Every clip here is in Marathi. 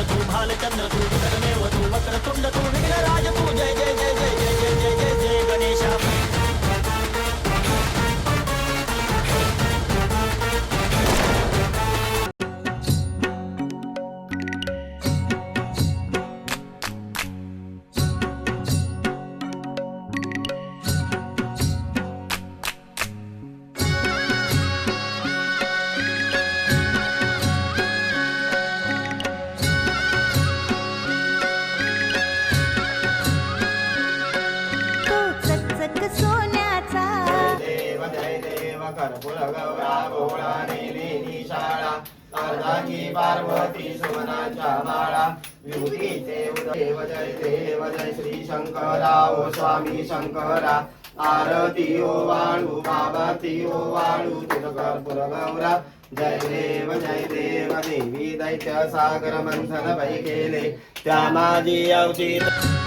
కుండకు భాలచంద్రకు జగమేవతు వక్రతుండకు విఘ్నరాజకు शंकरा ओ स्वामी शंकरा आरती ओ वाळू बाबा ती ओ वाळू तिरकर्पूर गौरा जय देव जय देव देवी दैत्य सागर मंथन भय केले त्या माझी अवचित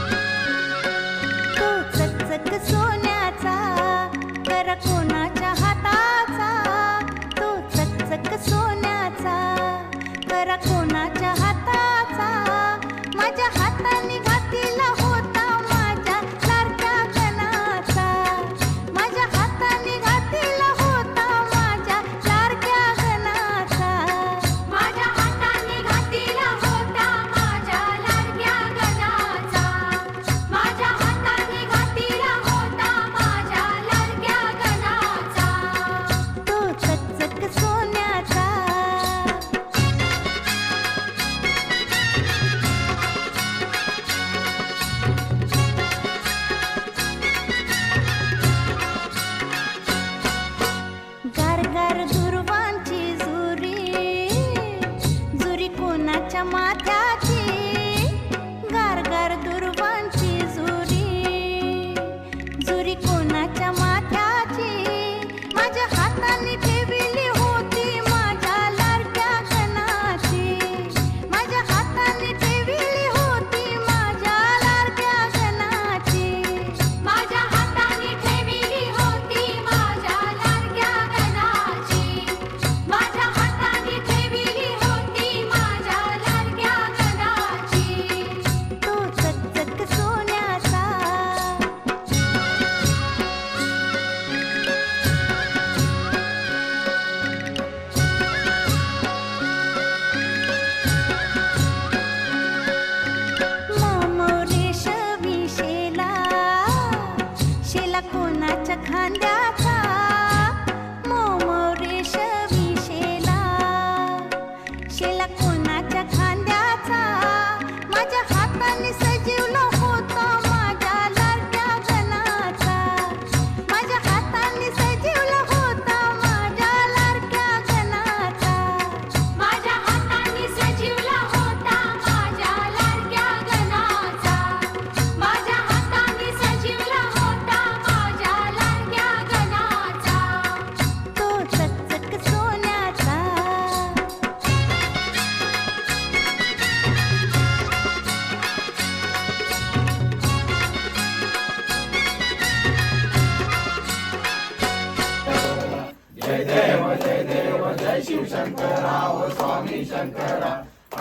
स्वामी शंकरा.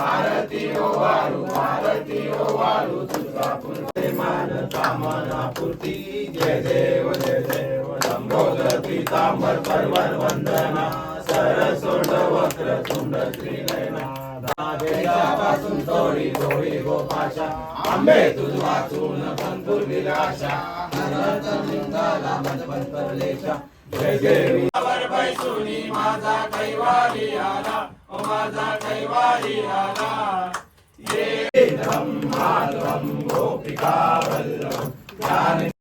आरती ओ वारू आरती ओ वारू तुझा मान कामना पूर्ती जय देव जय देव लंबोदर पितांबर परवर वंदना. सरसोड वक्र तुंड त्रिनयना. पासून तोडी तोडी गोपाशा. आंबे तुझ वाचून कंपूर विलाशा. हरत लिंगाला मधवंतर लेशा जय देवी. वर पैसुनी माझा कैवारी आला. माझा कैवारी आला ये धम्मा गोपिका वल्लभ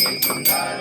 सुंदर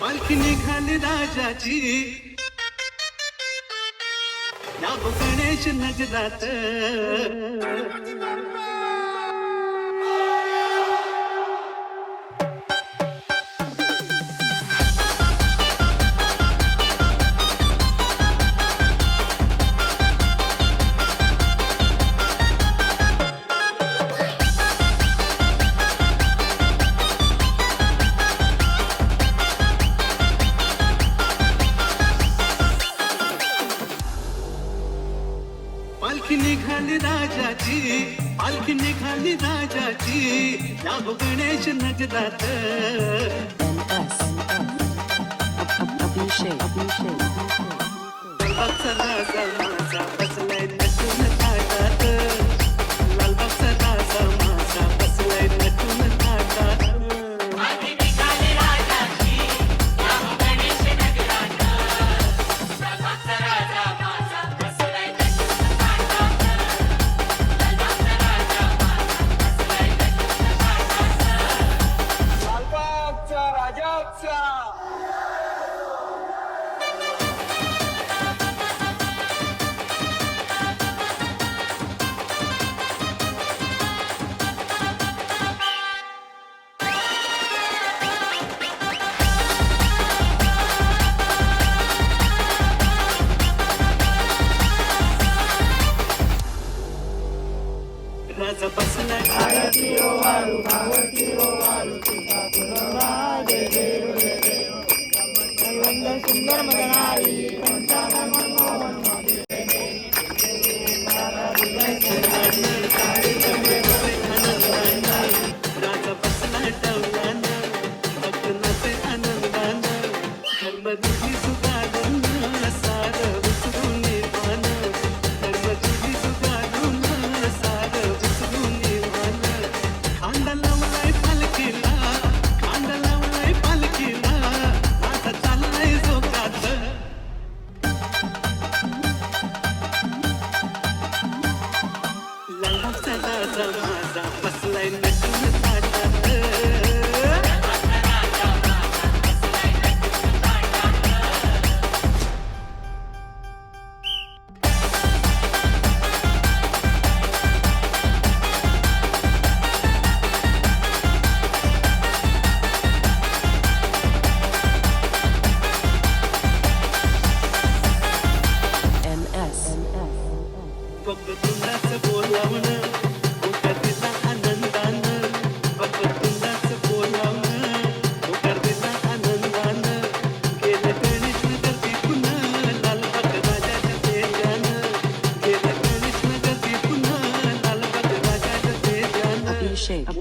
पालखी निघाली राजाची. या गणेश नजरात राजाची पालखी निघाली राजाची. या हो गणेश नजरात. अभिषेक. अभिषेक राजा माझा अभिषेक.